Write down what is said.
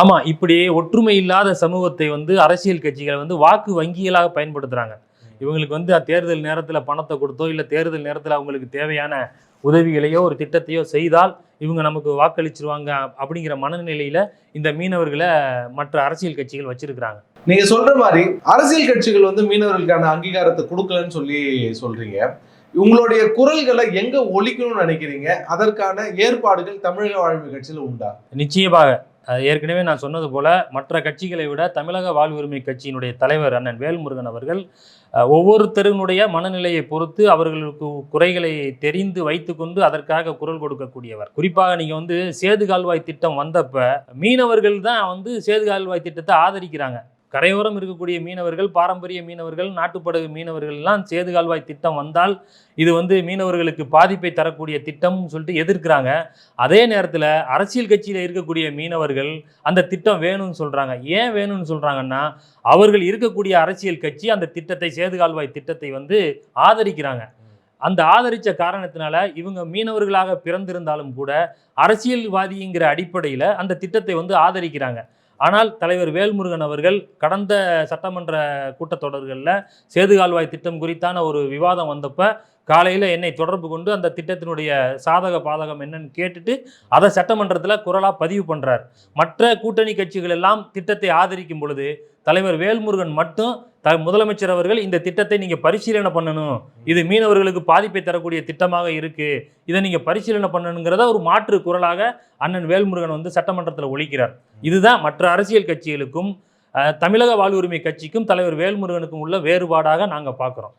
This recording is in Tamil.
ஆமா இப்படி ஒற்றுமை இல்லாத சமூகத்தை வந்து அரசியல் கட்சிகள் வந்து வாக்கு வங்கிகளாக பயன்படுத்துறாங்க. இவங்களுக்கு வந்து தேர்தல் நேரத்துல பணத்தை கொடுத்தோ இல்ல தேர்தல் நேரத்துல அவங்களுக்கு தேவையான உதவிகளையோ ஒரு திட்டத்தையோ செய்தால் இவங்க நமக்கு வாக்களிச்சிருவாங்க அப்படிங்கிற மனநிலையில இந்த மீனவர்களை மற்ற அரசியல் கட்சிகள் வச்சிருக்கிறாங்க. நீங்க சொல்ற மாதிரி அரசியல் கட்சிகள் வந்து மீனவர்களுக்கான அங்கீகாரத்தை கொடுக்கலன்னு சொல்லி சொல்றீங்க. உங்களுடைய குரல்களை எங்க ஒழிக்கணும்னு நினைக்கிறீங்க? அதற்கான ஏற்பாடுகள் தமிழக வாழ்வு கட்சியில உண்டா? நிச்சயமாக. ஏற்கனவே நான் சொன்னது போல மற்ற கட்சிகளை விட தமிழக வாழ்வுரிமை கட்சியினுடைய தலைவர் அண்ணன் வேல்முருகன் அவர்கள் ஒவ்வொருத்தருனுடைய மனநிலையை பொறுத்து அவர்களுக்கு குறைகளை தெரிந்து வைத்துக்கொண்டு அதற்காக குரல் கொடுக்கக்கூடியவர். குறிப்பாக நீங்கள் வந்து சேது கால்வாய் திட்டம் வந்தப்ப மீனவர்கள் தான் வந்து சேது கால்வாய் திட்டத்தை ஆதரிக்கிறாங்க. கரையோரம் இருக்கக்கூடிய மீனவர்கள் பாரம்பரிய மீனவர்கள் நாட்டுப்படகு மீனவர்கள் எல்லாம் சேது கால்வாய் திட்டம் வந்தால் இது வந்து மீனவர்களுக்கு பாதிப்பை தரக்கூடிய திட்டம்னு சொல்லிட்டு எதிர்க்கிறாங்க. அதே நேரத்தில் அரசியல் கட்சியில் இருக்கக்கூடிய மீனவர்கள் அந்த திட்டம் வேணும்னு சொல்கிறாங்க ஏன் வேணும்னு சொல்கிறாங்கன்னா அவர்கள் இருக்கக்கூடிய அரசியல் கட்சி அந்த திட்டத்தை சேது கால்வாய் திட்டத்தை வந்து ஆதரிக்கிறாங்க. அந்த ஆதரித்த காரணத்தினால இவங்க மீனவர்களாக பிறந்திருந்தாலும் கூட அரசியல்வாதிங்கிற அடிப்படையில் அந்த திட்டத்தை வந்து ஆதரிக்கிறாங்க. ஆனால் தலைவர் வேல்முருகன் அவர்கள் கடந்த சட்டமன்ற கூட்டத்தொடர்களில் சேது கால்வாய் திட்டம் குறித்தான ஒரு விவாதம் வந்தப்போ காலையில் என்னை தொடர்பு கொண்டு அந்த திட்டத்தினுடைய சாதக பாதகம் என்னன்னு கேட்டுட்டு அதை சட்டமன்றத்தில் குரலாக பதிவு பண்ணுறார் மற்ற கூட்டணி கட்சிகள் எல்லாம் திட்டத்தை ஆதரிக்கும் பொழுது தலைவர் வேல்முருகன் மட்டும் த முதலமைச்சர் அவர்கள் இந்த திட்டத்தை நீங்கள் பரிசீலனை பண்ணணும். இது மீனவர்களுக்கு பாதிப்பை தரக்கூடிய திட்டமாக இருக்குது இதை நீங்கள் பரிசீலனை பண்ணணுங்கிறத ஒரு மாற்று குரலாக அண்ணன் வேல்முருகன் வந்து சட்டமன்றத்தில் ஒழிக்கிறார். இதுதான் மற்ற அரசியல் கட்சிகளுக்கும் தமிழக வாழ்வுரிமை கட்சிக்கும் தலைவர் வேல்முருகனுக்கும் உள்ள வேறுபாடாக நாங்கள் பார்க்குறோம்.